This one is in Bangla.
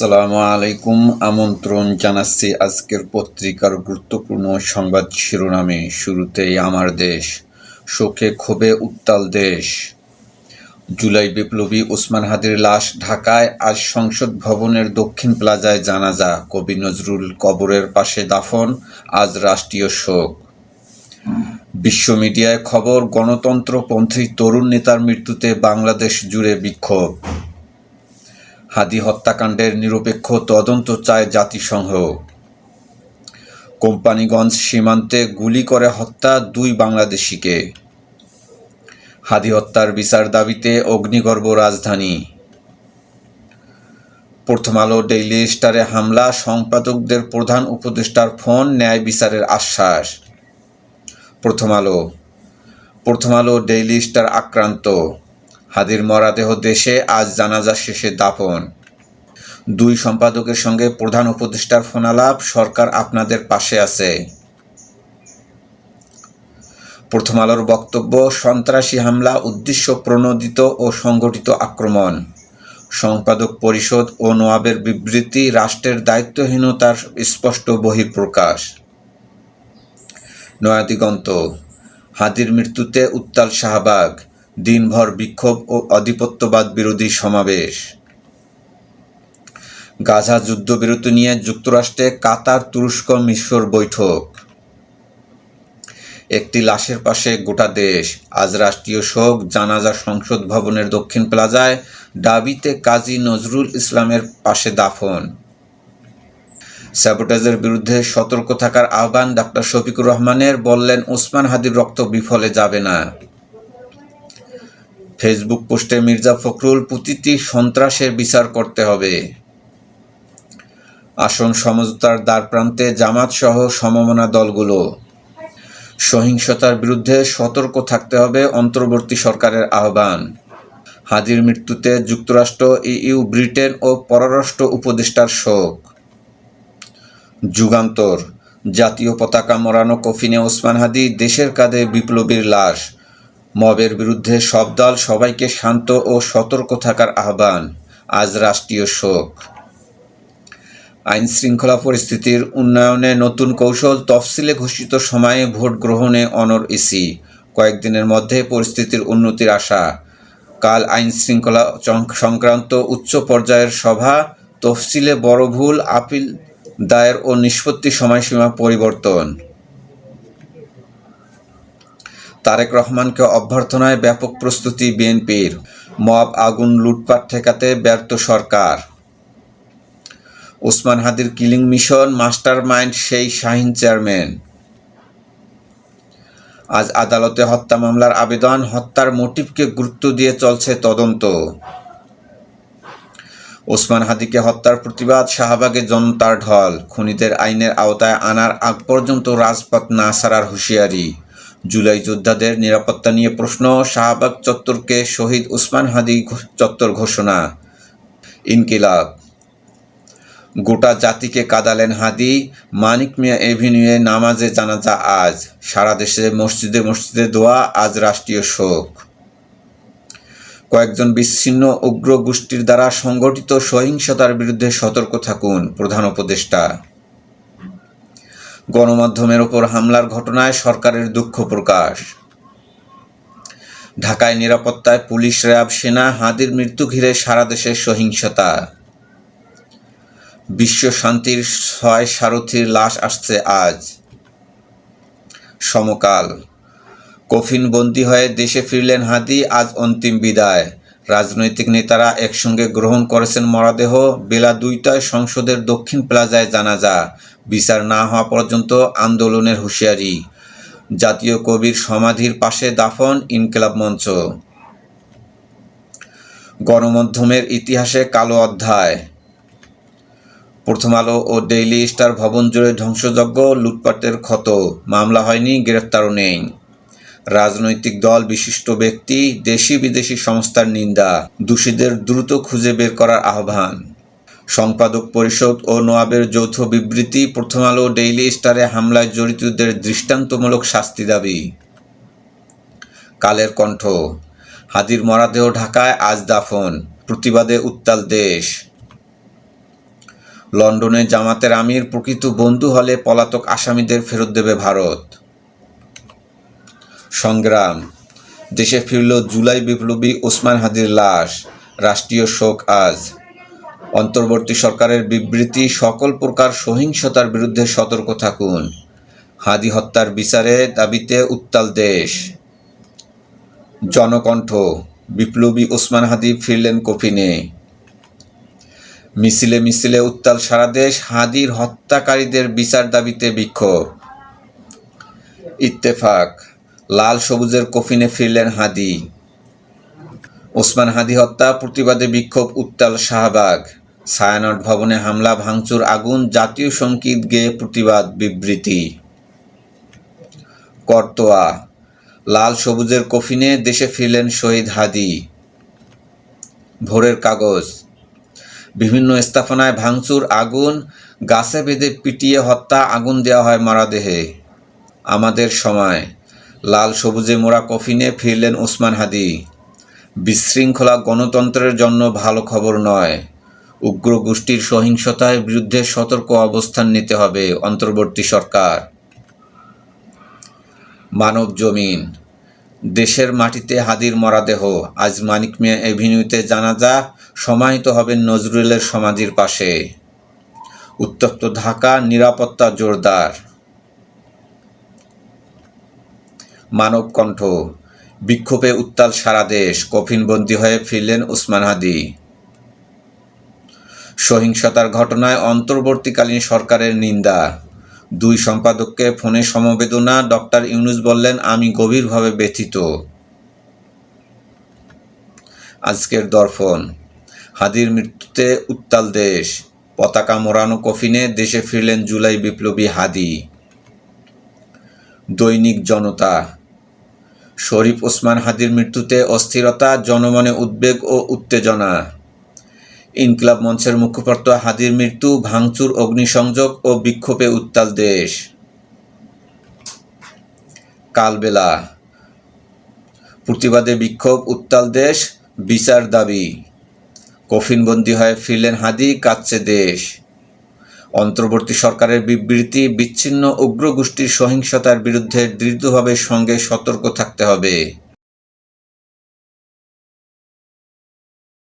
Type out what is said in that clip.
আসসালামু আলাইকুম। আমন্ত্রণ জানাচ্ছি আজকের পত্রিকার গুরুত্বপূর্ণ সংবাদ শিরোনামে। শুরুতেই আমার দেশ, শোকে ক্ষোভে উত্তাল দেশ। জুলাই বিপ্লবী ওসমান হাদির লাশ ঢাকায় আজ সংসদ ভবনের দক্ষিণ প্লাজায় জানাজা। কবি নজরুল কবরের পাশে দাফন, আজ রাষ্ট্রীয় শোক। বিশ্ব মিডিয়ায় খবর, গণতন্ত্রপন্থী তরুণ নেতার মৃত্যুতে বাংলাদেশ জুড়ে বিক্ষোভ। হাদি হত্যাকাণ্ডের নিরপেক্ষ তদন্ত চায় জাতিসংঘ। কোম্পানিগঞ্জ সীমান্তে গুলি করে হত্যা দুই বাংলাদেশিকে। হাদি হত্যার বিচার দাবিতে অগ্নিগর্ভ রাজধানী। প্রথম আলো ডেইলি স্টারে হামলা, সম্পাদকদের প্রধান উপদেষ্টার ফোন, ন্যায় বিচারের আশ্বাস। প্রথম আলো প্রথম আলো ডেইলি স্টার আক্রান্ত। হাদির মরাদেহ দেশে আজ জানাজা শেষে দাফন। দুই সম্পাদকের সঙ্গে প্রধান উপদেষ্টার ফোনালাপ সরকার আপনাদের পাশে আছে। প্রথম আলোর বক্তব্য, সন্ত্রাসী হামলা, উদ্দেশ্য প্রণোদিত ও সংগঠিত আক্রমণ। সম্পাদক পরিষদ ও নোয়াবের বিবৃতি, রাষ্ট্রের দায়িত্বহীনতার স্পষ্ট বহিঃপ্রকাশ। নয়াদিগন্ত, হাদির মৃত্যুতে উত্তাল শাহবাগ। দিনভর বিক্ষোভ ও আধিপত্যবাদ বিরোধী সমাবেশ। গাজা যুদ্ধবিরতি নিয়ে যুক্তরাষ্ট্রে কাতার তুরস্ক মিশর বৈঠক। একটি লাশের পাশে গোটা দেশ। আজ রাষ্ট্রীয় শোক জানাজা সংসদ ভবনের দক্ষিণ প্লাজায় দাবিতে কাজী নজরুল ইসলামের পাশে দাফন। স্যাবোটাজের বিরুদ্ধে সতর্ক থাকার আহ্বান ডাক্তার শফিকুর রহমানের, বললেন, ওসমান হাদির রক্ত বিফলে যাবে না। ফেসবুক পোস্টে মির্জা ফখরুল প্রতিটি সন্ত্রাসের বিচার করতে হবে। আসন সমঝোতার দ্বারপ্রান্তে জামাত সহ সমমনা দলগুলো। সহিংসতার বিরুদ্ধে সতর্ক থাকতে হবে অন্তর্বর্তী সরকারের আহ্বান। হাদির মৃত্যুতে যুক্তরাষ্ট্র, ইইউ, ব্রিটেন ও পররাষ্ট্র উপদেষ্টার শোক। যুগান্তর, জাতীয় পতাকা মরানো কফিনে ওসমান হাদি দেশের কাঁধে বিপ্লবীর লাশ। মবের বিরুদ্ধে সব দল সবাইকে শান্ত ও সতর্ক থাকার আহ্বান। আজ রাষ্ট্রীয় শোক। আইন শৃঙ্খলা পরিস্থিতির উন্নয়নে নতুন কৌশল তফসিলে ঘোষিত সময়ে ভোট গ্রহণে অনর ইসি। কয়েকদিনের মধ্যে পরিস্থিতির উন্নতির আশা। কাল আইন শৃঙ্খলা সংক্রান্ত উচ্চ পর্যায়ের সভা, তফসিলে বড় ভুল, আপিল দায়ের ও নিষ্পত্তি সময়সীমা পরিবর্তন। তারেক রহমানকে অভ্যর্থনায় ব্যাপক প্রস্তুতি বিএনপির। মব আগুন লুটপাট ঠেকাতে ব্যর্থ সরকার। ওসমান হাদির কিলিং মিশন মাস্টার মাইন্ড সেই শাহিন চেয়ারম্যান। আজ আদালতে হত্যা মামলার আবেদন, হত্যার মোটিভকে গুরুত্ব দিয়ে চলছে তদন্ত। ওসমান হাদিকে হত্যার প্রতিবাদ, শাহবাগে জনতার ঢল। খুনিদের আইনের আওতায় আনার আগ পর্যন্ত রাজপথ না ছাড়ার হুঁশিয়ারি। জুলাই যোদ্ধাদের নিরাপত্তা নিয়ে প্রশ্ন, শাহবাগ চত্বরকে শহীদ উসমান হাদি চত্বর ঘোষণা, ইনকিলাব। গোটা জাতিকে কাদালেন হাদি, মানিক মিয়া এভিনিউয়ে নামাজে জানাজা আজ, সারা দেশে মসজিদে মসজিদে দোয়া, আজ রাষ্ট্রীয় শোক। কয়েকজন বিচ্ছিন্ন উগ্র গোষ্ঠীর দ্বারা সংগঠিত সহিংসতার বিরুদ্ধে সতর্ক থাকুন প্রধান উপদেষ্টা। গণমাধ্যমের ওপর হামলার ঘটনায় সরকারের দুঃখ প্রকাশ। ঢাকায় নিরাপত্তায় পুলিশ, র্যাব, সেনা, হাদির মৃত্যু ঘিরে সারা দেশের সহিংসতা। বিশ্ব শান্তির ছয় সারথীর লাশ আসছে আজ। সমকাল। কফিন বন্দী হয়ে দেশে ফিরলেন হাদি, আজ অন্তিম বিদায়। রাজনৈতিক নেতারা একসঙ্গে গ্রহণ করেছেন মরাদেহ বেলা দুইটায় সংসদের দক্ষিণ প্লাজায় জানাজা। বিচার না হওয়া পর্যন্ত আন্দোলনের হুঁশিয়ারি। জাতীয় কবির সমাধির পাশে দাফন ইনকলাব মঞ্চ। গণমাধ্যমের ইতিহাসে কালো অধ্যায়। প্রথম আলো ও ডেইলি স্টার ভবন জুড়ে ধ্বংসযজ্ঞ, লুটপাটের ক্ষত। মামলা হয়নি, গ্রেফতারও নেই। রাজনৈতিক দল বিশিষ্ট ব্যক্তি, দেশি বিদেশি সংস্থার নিন্দা, দোষীদের দ্রুত খুঁজে বের করার আহ্বান। সম্পাদক পরিষদ ও নোয়াবের যৌথ বিবৃতি, প্রথম আলো, ডেইলি স্টারে হামলায় জড়িতদের দৃষ্টান্তমূলক শাস্তি দাবি। কালের কণ্ঠ, হাদির মরাদেহ ঢাকায় আজ দাফন, প্রতিবাদে উত্তাল দেশ। লন্ডনে জামাতের আমির প্রকৃত বন্ধু হলে পলাতক আসামিদের ফেরত দেবে ভারত। সংগ্রাম। দেশে ফিরল জুলাই বিপ্লবী ওসমান হাদির লাশ, রাষ্ট্রীয় শোক আজ। অন্তর্বর্তী সরকারের বিবৃতি, সকল প্রকার সহিংসতার বিরুদ্ধে সতর্ক থাকুন। হাদি হত্যার বিচারে দাবিতে উত্তাল দেশ। জনকণ্ঠ, বিপ্লবী ওসমান হাদি ফিরলেন কফিনে। মিছিলে মিছিলে উত্তাল সারা দেশ হাদির হত্যাকারীদের বিচার দাবিতে বিক্ষোভ। ইত্তেফাক লাল সবুজের কফিনে ফিরলেন হাদি। ওসমান হাদি হত্যা, প্রতিবাদে বিক্ষোভ, উত্তাল শাহবাগ। ছায়ানট ভবনে হামলা, ভাঙচুর, আগুন, জাতীয় সংগীত গেয়ে প্রতিবাদ, বিবৃতি। করতোয়া, লাল সবুজের কফিনে দেশে ফিরলেন শহীদ হাদি। ভোরের কাগজ, বিভিন্ন স্থাপনায় ভাঙচুর, আগুন, গাছে বেঁধে পিটিয়ে হত্যা, আগুন দেওয়া হয় মারাদেহে। আমাদের সময়। লাল সবুজে মোড়া কফিনে ফিরলেন ওসমান হাদি। বিশৃঙ্খলা গণতন্ত্রের জন্য ভালো খবর নয়। উগ্র গোষ্ঠীর সহিংসতার বিরুদ্ধে সতর্ক অবস্থান নিতে হবে অন্তর্বর্তী সরকার। মানব জমিন। দেশের মাটিতে হাদির মরাদেহ। আজ মানিক মিয়া এভিনিউতে জানাজা সমাহিত হবেন নজরুলের সমাধির পাশে। উত্তপ্ত ঢাকা, নিরাপত্তা জোরদার। মানব কণ্ঠ। বিক্ষোভে উত্তাল সারা দেশ, কফিনবন্দি হয়ে ফিরলেন উসমান হাদি। সহিংসতার ঘটনায় অন্তর্বর্তীকালীন সরকারের নিন্দা। দুই সম্পাদককে ফোনে সমবেদনা, ডক্টর ইউনুস বললেন, আমি গভীরভাবে ব্যথিত। আজকের দর্পণ। হাদির মৃত্যুতে উত্তাল দেশ। পতাকা মোড়ানো কফিনে দেশে ফিরলেন জুলাই বিপ্লবী হাদি। দৈনিক জনতা। শরীফ ওসমান হাদির মৃত্যুতে অস্থিরতা, জনমনে উদ্বেগ ও উত্তেজনা। ইনকিলাব মঞ্চের মুখপাত্র হাদির মৃত্যু, ভাঙচুর, অগ্নিসংযোগ ও বিক্ষোভে উত্তাল দেশ। কালবেলা। প্রতিবাদে বিক্ষোভ, উত্তাল দেশ, বিচার দাবি। কফিনবন্দি হয়ে ফিরলেন হাদি কাচ্ছে দেশ। অন্তর্বর্তী সরকারের বিবৃতি বিচ্ছিন্ন উগ্রগোষ্ঠীর সহিংসতার বিরুদ্ধে দৃঢ়ভাবে সঙ্গে সতর্ক থাকতে হবে।